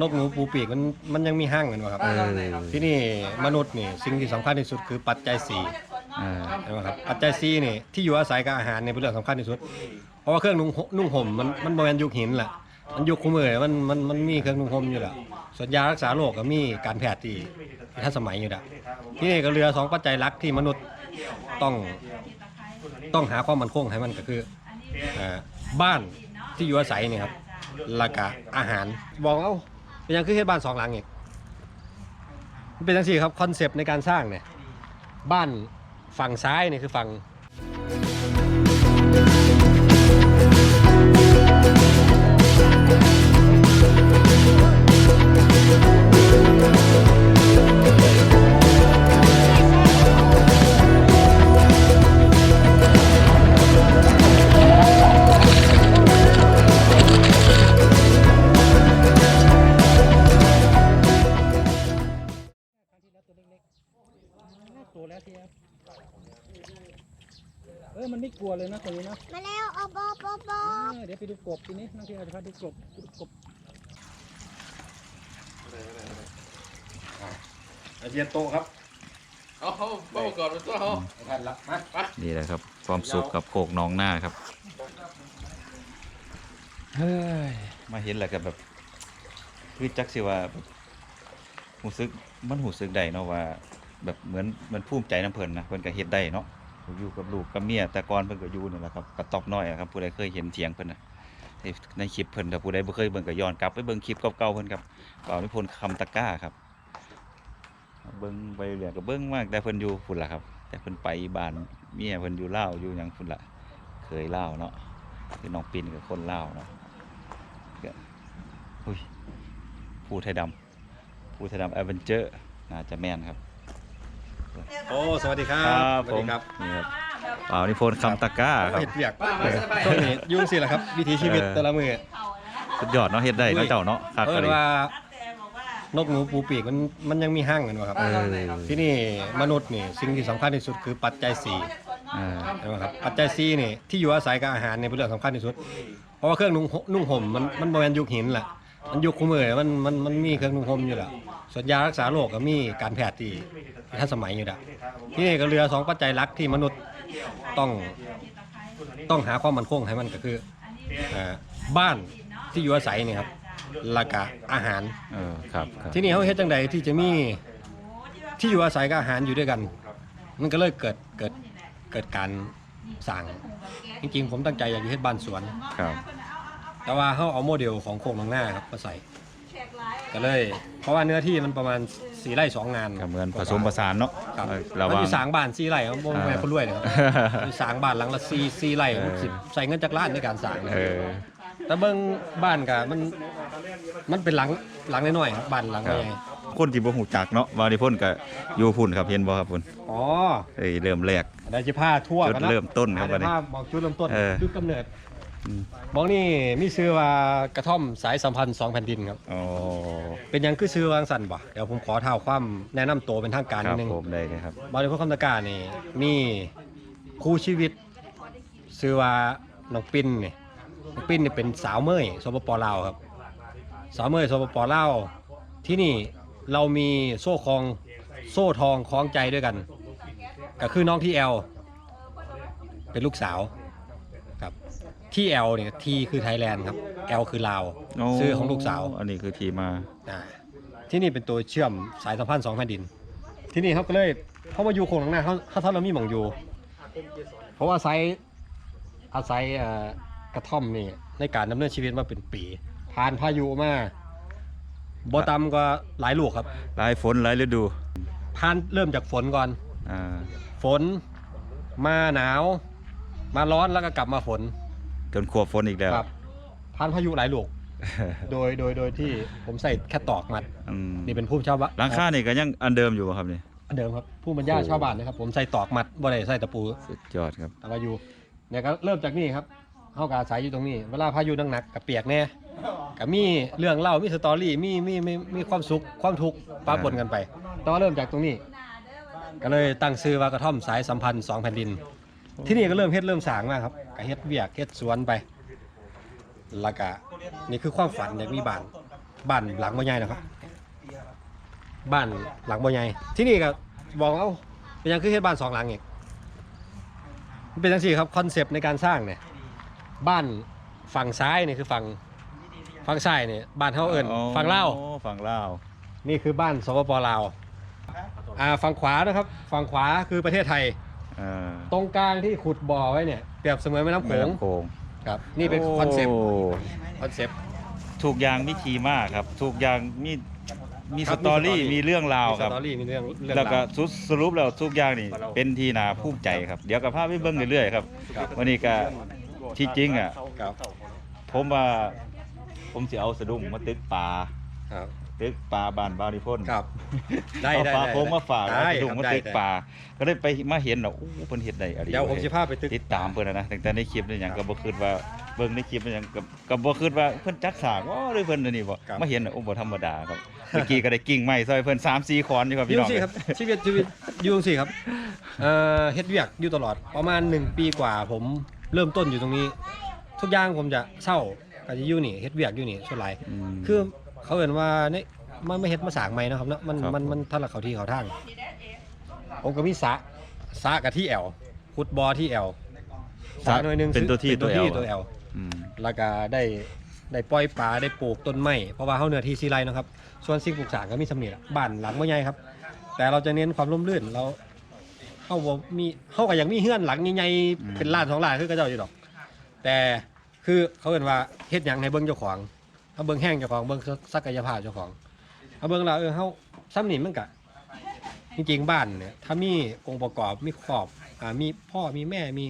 นกหนูปูปีกมันมันยังมีห้างกันวะครับ เออที่นี่มนุษย์นี่สิ่งที่สำคัญที่สุดคือปัจจัยสี่เออใช่ไหมครับปัจจัยสี่นี่ที่อยู่อาศัยกับอาหารเนี่ยเป็นเรื่องสำคัญที่สุด เพราะว่าเครื่องนุ่งห่มนุ่งห่มมันมันโมเมนยุคหินแหละมันยุคคู่มือมันมันมันมีเครื่องนุ่งห่มอยู่แล้วส่วนยารักษาโรคก็มีการแพทย์ที่ทันสมัยอยู่แล้วที่นี่ก็เรือสองปัจจัยหลักที่มนุษย์ต้องต้องหาความมั่นคงให้มันก็คือเอ่อบ้านที่อยู่อาศัยเนี่ยครับแล้วก็อาหารบอกเอ้า เป็นยังคือเฮ็ดบ้านสองหลังอีกมันเป็นจังสี่ครับคอนเซปต์ในการสร้างเนี่ยบ้านฝั่งซ้ายเนี่ยคือฝั่ง บทีนี้น้องเทียนจะพาดูกบดูกบอาเจียนโตะครับเอาเขาเบ้าก่อนเป็นตัวเขาท่านละมานี่แหละครับ ความสุขกับโคกหน้องหน้าครับเฮ้ยมาเห็นแล้วก็แบบคือจักสิว่าแบบหูซึกมันหูซึกได้เนาะว่า แบบเหมือนเหมันภูมิใจน้ำเพิ่นนะเพิ่นก็เฮ็ดได้เนาะอยู่กับลูกกับเมียแต่ก่อนเพิ่นก็อยู่นี่แหละครับกระต๊อบน้อยอะครับผู้ใดเคยเห็นเถียงเพิ่นนะ ในในคลิปเพิ่นถ้าผู้ใดบ่เคยเบิ่งก็ย้อนกลับไปเบิ่งคลิปเก่าๆเพิ่นครับเป่านิพนธ์คำตะกร้าครับ เบิ่งไปเรื่อยๆก็เบิ่งมากแต่เพิ่นอยู่พุ่นล่ะครับ แต่เพิ่นไปบ้านเมียเพิ่นอยู่ลาวอยู่หยังพุ่นล่ะเคยลาวเนาะคือน้องปินกับคนลาวเนาะก็อุ้ยผู้ไทยดำผู้ไทยดำแอดเวนเจอร์น่าจะแม่นครับ โอ้ สวัสดีครับผมสวัสดีครับ นี่ครับ เป่านิพนธ์คำตะกร้าครับ เห็ดเปียกช่วงนี้ยุ่งสิแหละครับ วิถีชีวิตเออแต่ละมือสุดยอดเนาะเฮ็ดได้เนาะเจ้าเนาะคักเอก็อเลยว่านกหนูปูปีกมันมันยังมีห้างกันวะครับเออที่นี่มนุษย์นี่สิ่งที่สำคัญที่สุดคือปัจจัยสี่เออใช่ไหมครับปัจจัยสี่นี่ที่อยู่อาศัยกับอาหารเนี่ยเป็นเรื่องสำคัญที่สุด เพราะว่าเครื่องนุ่งห่มนุ่งห่มมันมันโมเมนยุคหินแหละมันยุคคู่มือมันมันมันมีเครื่องนุ่งห่มอยู่แล้วส่วนยารักษาโรคก็มีการแพทย์ที่ทันสมัยอยู่แล้วที่นี่ก็เรือสองปัจจัยหลักที่มนุษย์ ต้องต้องหาความมั่นคงให้มันก็คือเอ่อบ้านที่อยู่อาศัยเนี่ยครับแล้วก็อาหาร เออครับครับที่นี่เขาเฮ็ดจังใดที่จะมีที่อยู่อาศัยกับอาหารอยู่ด้วยกัน มันก็เลยเกิดเกิดเกิดการสั่งจริงๆผมตั้งใจอยากจะเฮ็ดบ้านสวน ครับ แต่ว่าเขาเอาโมเดลของโคกหนองหน้าครับมาใส่ ก็เลย เพราะว่าเนื้อที่มันประมาณสี่ไร่สองงานก็เหมือนผสมผสานเนาะครับเออมัระนหวัองยู่สร้างบ้านสี่ไร่ครับบ่แม่นคนรวยนะครับอยู่สร้างบ้านหลังละสี่สี่ไร่เออสิบใส่เงินจากล้านในการสร้างนะเออ แต่เบิ่งบ้านก็มันมันเป็นหลังหลังน้อยๆครับบ้านหลังครับ ใหญ่คนที่บ่ฮู้จักเนาะว่านิพนธ์ก็อยู่พุ่นครับเห็นบ่ครับพุ่นอ๋อ เอ้ยเริ่มแรก ได้จะพาทั่วจุดกันนะเริ่มต้นครับอ่าวันนี้เดี๋ยวพาบอกจุดเริ่มต้นเออจุดกำเนิดอื มบอกนี่มีชื่อว่ากระท่อมสายสัมพันธ์สองแผ่นดินครับ อ๋อ เป็นหยังคือชื่อวางสันบ่เดี๋ยวผมขอเท้าความแนะนำตัวเป็นทางการคนิรัดบนึงผมได้เลยครับ บริพคำตะกร้านี่มีคู่ชีวิตชื่อว่าน้องปิ้นนี่น้องปิ้นนี่เป็นสาวเมยสปปลาวครับ สาวเมยสปปลาวที่นี่เรามีโซ่คองโซ่ทองคล้องใจด้วยกัน ก็คือน้องที่แอลเป็นลูกสาวครับ ที่แอลเนี่ยทีคือไทยแลนด์ครับแอลคือลาวชื่อของลูกสาวอันนี้คือที่มาอ่าที่นี่เป็นตัวเชื่อมสายสัมพันธ์สองแผ่นดิน ที่นี่เขาก็เลยเขามาอยู่โคงหลังหน้าเขาเขาทำเรามีหมองอยู่ เพราะว่าอาศัยอาศัยเอ่อกระท่อมนี่ในการดำเนินชีวิตมาเป็นปีผ่านพายุมาบ่ต่ำก็หลายลูกครับหลายฝนหลายฤดูผ่านเริ่มจากฝนก่อนอ่าฝนมาหนาว มาร้อนแล้วก็กลับมาฝน จนขวบฝนอีกแล้วครับผ่านพายุหลายลูก โดยโดยโดยที่ผมใส่แค่ตอกมัด อืมนี่เป็นผู้ชาวบ้านหลังคานี่ก็ยังอันเดิมอยู่บ่ครับนี่ อันเดิมครับผู้บรรยายชาวบ้านนะครับ ผมใส่ตอกมัดบ่ได้ใส่ตะปูสุดยอดครับ แต่ว่าอยู่เนี่ยก็เริ่มจากนี่ครับเฮากอาศัยอยู่ตรงนี้ เวลาพายุหนักๆกับเปียกแน่กับมีเรื่องเล่ามีสตอรี่มีมีมีมีความสุขความทุกข์ปะปนกันไปแตว่าเริ่มจากตรงนี้ ก็เลยตั้งชื่อว่ากระท่อมสายสัมพันธ์สองแผ่นดิน ที่นี่ก็เริ่มเฮ็ดเริ่มสร้างมาครับก็เฮ็ดเวียกเฮ็ดสวนไปแล้วก็นี่คือความฝันอยากมีบ้านบ้านหลังบ่ใหญ่นะครับ บ้านหลังบ่ใหญ่ที่นี่ก็บอกเอ้าเป็นหยังคือเฮ็ดบ้านสองหลังอีกมันเป็นจังซี่ครับคอนเซปต์ในการสร้างเนี่ยบ้านฝั่งซ้ายนี่คือฝั่งฝั่งซ้ายเนี่ยบ้านเฮาเอิ้นฝั่งลาวโอ้ฝั่งลาวนี่คือบ้านสปปลาวอ่าฝั่งขวานะครับ ฝั่งขวาคือประเทศไทยเออตรงกลางที่ขุดบ่อไว้เนี่ยเปรียบเสมือนแม่น้ำโขแม่งน้ำโขงครับนี่เป็นคอนเซปต์โคอนเซปต์ ถูกอย่างมีทีมากครับ ถูกอย่างมีมีครัสบตอรี่มีสตอรี่ มีเรื่องราวมีคสรับ ตอรี่มีเรื่องเรื่องแล้วก็ราวสุดสรุปแล้วทุกอย่างนี่ครับเป็นที่นาภูมิใจครับ เดี๋ยวกับภาพไปเบิ่งเรื่อยๆครับ ครับ วันนี้ก็ที่จริงอะ ครับผมว่าผมสิเอาสะดุ้งมาตึกปลาครับ ตึกปลาบ้านบาวนิพนธ์ครับ ได้เอาได้ปลาได้โค้งมาฝากเอาได้สะดุ้งครับมาได้ตึกได้ปลาก็ได้ไปมาเห็นแล้วอู้เพิ่นเฮ็ดได้อะไรเดี๋ยวผมสิพาไปตึก ติดตามเพิ่นนะนะตั้งแต่ในคลิปนี่หยังก็บ่คิดว่าเบิ่งในคลิปนี่หยังก็ก็บ่คิดว่าเพิ่นจักสากว่าหรือเพิ่นอันนี่บ่ครับ มาเห็นน่ะโอ้บ่ธรรมดาครับเมื่อกี้ก็ได้กิ่งไม้ซอยเพิ่น3 4คอนอยู่ครับอพี่ยู่น้อง สิครับชีวิตชีวิตอยู่สิครับเอ่อเฮ็ดเวียกอยู่ตลอดประมาณหนึ่งปีกว่าผมเริ่มต้นอยู่ตรงนี้ ทุกอย่างผมจะเศร้าก็จะอยู่นี่เฮ็ดเวียกอยู่นี่ส่วนหลายมคือ เขาเห็นว่าเนี่ยมันไม่เฮ็ดมาสร้างใหม่เนาะครับเนาะมันครับ มันมันท่านละเขาที่เขาทางผมก็มีสระสระกับที่แอลขุดบ่อที่แอลสระหน่อยหนึงเป็นตัวที่เป็นตัวที่ตัวตัว L แอลอืม แล้วก็ได้ได้ปล่อยปลาได้ปลูกต้นไม้เพราะว่าเฮาเนื้อที่ซีไรเนาะครับ ส่วนสิ่งปลูกสร้างก็มีสำเนียงบ้านหลังบ่ใหญ่ครับ แต่เราจะเน้นความร่มรื่นเราเฮาบ่มีเฮาก็ยังมีเฮือนหลังใหญ่ๆเป็นล้านสองล้านคือกระเจ้าอยู่ดอก แต่คือเขาเห็นว่าเฮ็ดหยังให้เบิ่งเจ้าของ เอาเบิ่งแห้งเจ้าของเบิ่งศักยภาพเจ้าของเอาเบิ่งแล้วเออเฮาซ้ำนี่มันก็จริงๆบ้านเนี่ยถ้ามีองค์ประกอบมีครอบอ่ามีพ่อมีแม่มี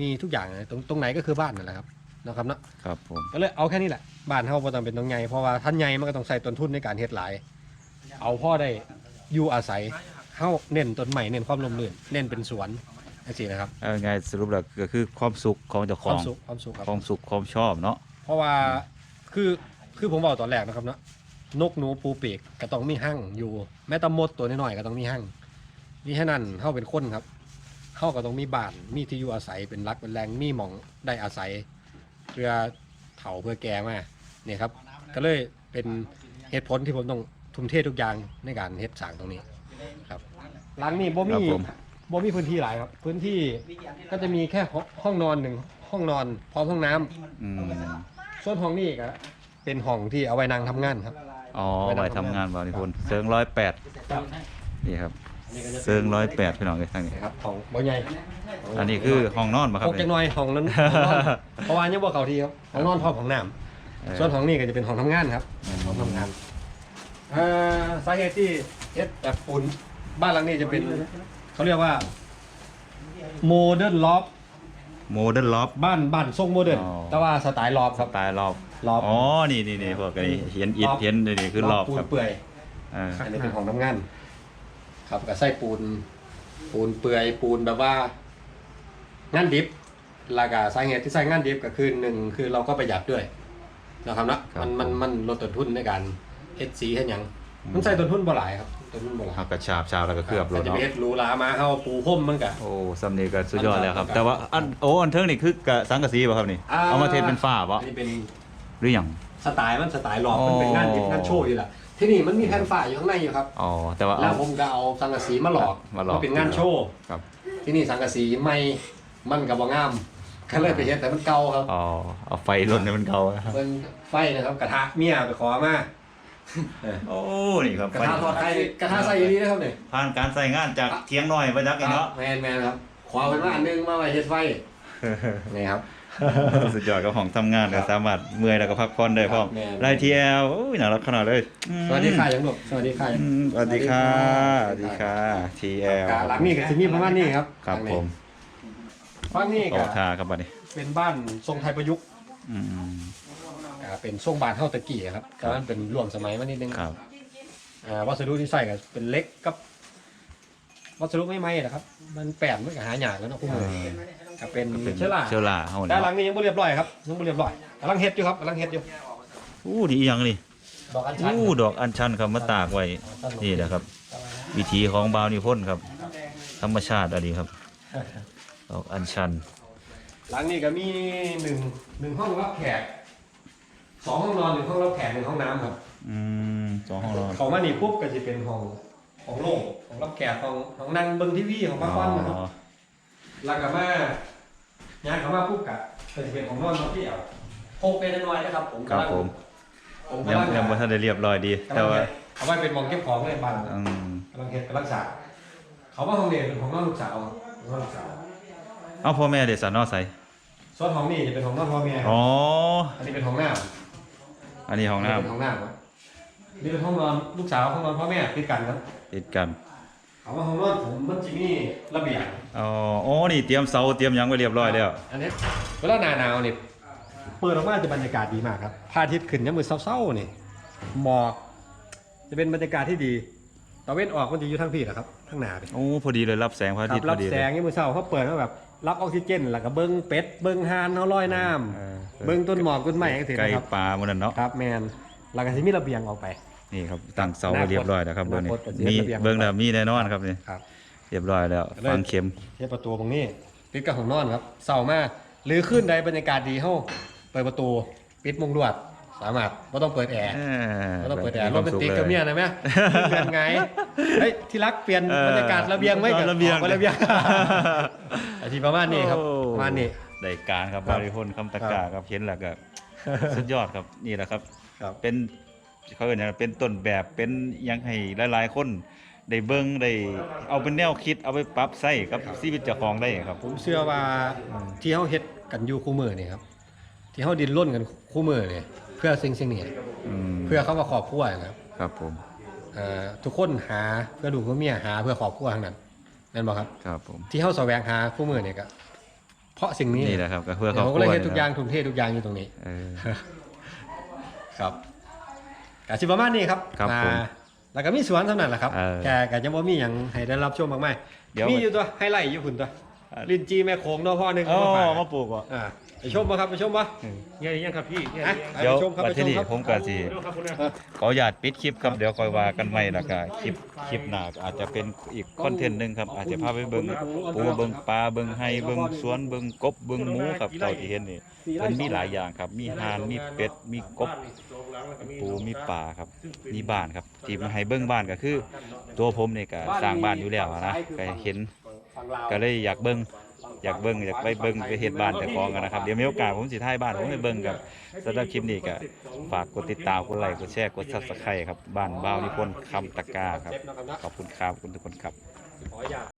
มีทุกอย่างนะตรงตรงไหนก็คือบ้านนั่นแหละครับนะครับเนาะครับผมก็เลยเอาแค่นี้แหละบ้านเฮาบ่ต้องเป็นต้องใหญ่เพราะว่าท่านใหญ่มันก็ต้องใส่ต้นทุนในการเฮ็ดหลาย เอาพ่อได้อยู่อาศัยเฮาเน้นต้นใหม่เน้นความร่มรื่นเน้นเป็นสวนจังซี่นะครับเอาไงายสรุปแล้วก็คือความสุขของเจ้าคขวาอมงสุขความสุขครับความสุขความชอบเนาะเพราะว่าคือ คือผมบอกตอนแรกนะครับเนาะนกหนูปูปีกก็ต้องมีหั่งอยู่ แม้แต่มดตัวน้อยๆก็ต้องมีหั่งนี่แค่นั้นเฮาเป็นคนครับเฮาก็ต้องมีบ้านมีที่อยู่อาศัยเป็นรักเป็นแรงมีหมองได้อาศัยเพื่อเฒ่าเพื่อแก่มาเนี่ยครับ ก็เลยเป็นเหตุผลที่ผมต้องทุ่มเททุกอย่างในการเฮ็ดสร้างตรงนี้ครับหลังนี้บ่ครัมีบผม บ่มีพื้นที่หลายครับ พื้นที่ก็จะมีแค่ห้องนอนหนึ่งห้องนอนพร้อมห้องน้ำอืมส่วนห้องนี้ก็ เป็นห้องที่เอาไว้นั่งทำงานครับ อ๋อไปทำงานบาวนิพนธ์เซิงร้อยแปดนี่ครับเซิงร้อยแปดพี่น้องเลยทางนี้ครับของบ่ใหญ่อันนี้คือห้องนอนป่ะคตรับกจังหน่อยห้องนั้นห้องนอนเพราะว่ายังบ่เข้าที่ครับห้องนอนพร้อมห้องน้เออำส่วนห้องนี้ก็จะเป็นห้องทำงานครับห้องทำงานเอ่อสาเหตุที่เฮ็ดแบบปูนบ้านหลังนี้จะเป็นเขาเรียกว่าโมเดิร์นล็อบโมเดิร์นล็อบบ้านบ้านทรงโมเดิร์นอ๋อแต่ว่าสไตล์ล็อบสครับไตล์รอบ ล็อบ อ๋อ นี่นี่นี่พวกนี้เห็นอิฐรอบ เห็นนี่คือรอบปูคนรับเปื่อยเอออันนี้เป็นของทำงานครับกับไส้ปูน ปูนเปื่อยปูนแบบว่า งานดิบแล้วก็สาเหตุที่ใส่งานดิบก็คือหนึ่งคือเราก็ประหยัดด้วยนะครับนะครับมันมันมันลดต้นทุนในการเฮ็ดสีเฮ็ดหยังมันใส่ต้นทุนบ่หลายครับต้นทุนบ่หลายเอากระชาบชาบแล้วก็เคลือบรถ้าถจะไปเนาะเฮ็ดหรูหรามาเฮาปูพรมมันก็ โอ้สำเนียงก็สุดยอดแล้วครับมันก็แต่ว่าอันโอ้อันเทิงนี่คือกะสังกะสีป่ะครับนี่ อ่า เอามาเทเป็นฝ้าป่ะอันนี้เป็น หรือยังสไตล์มันสไตล์หลอกอ๋อมันเป็นงานดิบงานโชว์อยู่แหละที่นี่มันมีแผ่นฝ้าอยู่ข้างในอยู่ครับอ๋อแต่ว่าแล้เอาวผมก็เอาสังกะสีมาหลอกมาหลอก เป็นงานโชว์ครับที่นี่สังกะสีไม่มันกับบ่งามก็เลยไปเฮ็ดแต่มันเก่าครับอ๋อเอาไฟลนให้มันเขานะครับเป็นไฟนะครับกระทะเมียไปขอมาเออโอ้นี่ครับกระทะทอดไข่กระทะใส่อีนี้นะครับเนี่ยผ่านการใส่งานจากเทียงหน่อยไปจักไอ้เนาะแมนแมนครับขอเป็นว่าอันหนึงมาไว้เฮ็ดไฟนี่ครับ สุดยอดกับของทำงานครัก็บสามารถเมื่อยแล้วก็พักผ่อนได้พร้อมแม่น ไลทีเอลโอ้ยน่ารักขนาดเลยอืมสวัสดีค่ะยังหลบสวัสดีค่ะอืมสวัสดีค่ะสวัสดีค่ะทีเอลกะหลังนี้ก็สิมีประมาณนี้ครับครับหลังนี้ผมฝั่งนี้ต่ก็อทาครับบัดนี้เป็นบ้านทรงไทยประยุกต์อืมอ่าเป็นทรงบานเท่าตะกี้ครับแต่ว่ามันเป็นร่วมสมัยมานิดนึงครับอ่าวัสดุที่ใส่ก็เป็นเหล็กกับ วัสดุไม่ไหม้นะครับ มันแปลนมันก็หายากแล้วเนาะคุณมือ ก็เป็นก็เป็นเชื้อราเชื้อราเฮาแต่เนี่ยหลังนี้ยังไม่เรียบร้อยครับยังไม่เรียบร้อยกำลังเฮ็ดอยู่ครับกำลังเฮ็ดอยู่อู้ดีอีหยังนี่ดอกอัญชันอู้ดอกอัญชันครับมาตากไว้นี่แหละครับ วิธีของบาวนิพนธ์ครับ ธรรมชาติอะดีครับดอกอัญชัน หลังนี้ก็มีหนึ่งหนึ่งห้องรับแขกสองห้องนอนหนึ่งห้องรับแขกหนึ่งห้องน้ำครับอืมสองห้องนอนเขามานี่ปุ๊บก็จะเป็นห้องของโล่งของรับแขกของของนั่งเบิ่งทีวีของพักผ่อนนะครับอ๋อ แล้วก็มาย้ายเขามาปุ๊บก็ก็จะเป็นของนอนมาที่เอาโคกเป็นน้อยๆนะครับ ผมครับผมผมยังกำลังยังบ่ทันได้เรียบร้อยดีกำแต่ลังว่าเฮ็ดเอาไว้เป็นหมองเก็บของในบ้านอืมกำลังเฮ็ดกำลังสร้างเขาว่าห้องนี้เป็นของนอนลูกสาวของนอนลูกสาวเอาพ่อแม่เด็กสาวนอใส่ส่วนห้องนี้จะเป็นของนอนพ่อแม่อ๋อ อันนี้เป็นห้องน้อันนี้ห้ำองน้เป็นห้องน้ำครับนี่เป็นห้องนอนลูกสาวห้องนอนพ่อแม่ติดกันครับำติดกัน เขาว่าห้องนอนผมมันจะมีระเบียงอ๋อโอ้นี่เตรียมเสาเตรียมหยังไว้เรียบร้อยแล้ว อันนี้เวลาหนาหนาวนี่เปิดออกมาจะบรรยากาศดีมากครับพระอาทิตย์ขึ้นยามมือเศร้าๆนี่หมอกจะเป็นบรรยากาศที่ดีตะเว้นออกมันจะอยู่ทั้งพี่แหละครับทั้งหนาเลยโอ้พอดีเลยรับแสงพระอาครัทิตบย์พรัอบดีแสเลย งยามมือเศร้าเขาเปิดมาแบบรับออกซิเจนแล้วก็เบิ้งเป็ดเบิ้งห่านเขาลอยน้เออำเบิ้งต้นหมอกต้นไม้อย่างเงี้ยไก่นะครับปลาหมันนั่นเนาะ ครับแมนแล้วก็จะมีระเบียงออกไป นี่ครับตั้งเสาไว้เรียบร้อยแล้วครับเบิ่งนี่อนาคตก็สิมีเฮ็ดระเบียง เบิ่งแล้วมีแน่นอนครับนี่ครับ เรียบร้อยแล้วฟังเข็มเทียบประตูตรงนี้ปิดกับของนอนครับเศร้ามากหรือขึ้นใดบรรยากาศดีเฮาเปิดประตูปิดมุงลวด สามารถไม่ต้องเปิดแอร์เออไม่ต้องเปิดแอร์มีโรควาแมนสุขติกลกับเมียนะแม่เปลี่ยนไงเฮ้ยที่รักเปลี่ยนเออบรรยากาศระเบียงไหมกับระเบียงออกไประเบียงอาทีประมาณนี้ครับโอ้ประมาณนี้ ได้การครับครับบริพลคำตะกาครับเห็นแล้วก็ สุดยอดครับนี่แหละครับ ครับ เป็น เขาเรียกอะไรเป็นต้นแบบเป็นหยังให้หลายๆ คนได้เบิ่งได้เอาเป็นแนวคิดเอาไปปรับใช้กับชีวิตเจ้าของได้ครับ ผมเชื่อว่าที่เขาเฮ็ดกันอยู่คู่มือนี่ครับ ที่เขาดินร่นกันคู่มือนี่เพื่อสิ่งสิ่งนี้อืมเพื่อเขามาขอบครัวนะครับครับผมอ่าทุกคนหาเพื่อดูเพื่อเมียหาเพื่อขอบครัวทั้งนั้นนั่นบอกครับ ครับผมที่เขาแสวงหาคู่มือนี่ก็เพราะสิ่งนี้นี่แหละครับก็เพื่อครผอบมคก็รัเลวยเฮ็ดทุกอย่างนี่ทุ่มเททุกอย่างอยู่ตรงนี้ เออ ครับ กาสิประมาณนี้ครับครับอ่าผมแล้วก็มีสวนเท่านั้นแหละครับเออแกก็จะบ่มีหยังให้ได้รับชมมากมายเดี๋ยว มีอยู่ตัวให้ไล่อยู่คุณตัวลินจีแม่โขงเนาะพ่อหนึงอ๋อมาฝากมาปลูกเหรออ่า ไปชมบ่ครับไปชมบ่เนี่ยยังครับพี่เนี่ยอะยังเดี๋ยวไปชมครับบัดไปชทีมนี้ครับผมก็สิดูครับคุณนะขออนุญาตปิดคลิปครับเดี๋ยวคอยว่ากันใหม่แล้วก็คลิปคลิปหน้าก็อาจจะเป็นอีกคอนเทนต์หนึงครับอาจจะพาไปเบิ่งปูเบิ่งปลาเบิ่งไห้เบิ่งสวนเบิ่งกบเบิ่งหมูครับเท่าที่เห็นนี่มันมีหลายอย่างครับ มีห่านมีเป็ดมีกบปูมีป่าครับมีบ้านครับที่มาให้เบิ้งบ้านก็คือ ตัวผมนี่ก็สร้างบ้านอยู่แล้วนะก็เห็นก็เลยอยากเบิ้ง อยากเบิ้งอยากไปเบิ้งไปเห็ดบ้านแต่ของกันนะครับ เดี๋ยวมีโอกาสผมสิถ่ายบ้านผมให้เบิ้งกับสำหรับคลิปนี้ก็ฝากกดติดตามกดไลค์กดแชร์กดซับสไครต์ครับบ้านบ้าวนิพนธ์คำตะกาครับขอบคุณครับขอบคุณทุกคนครับ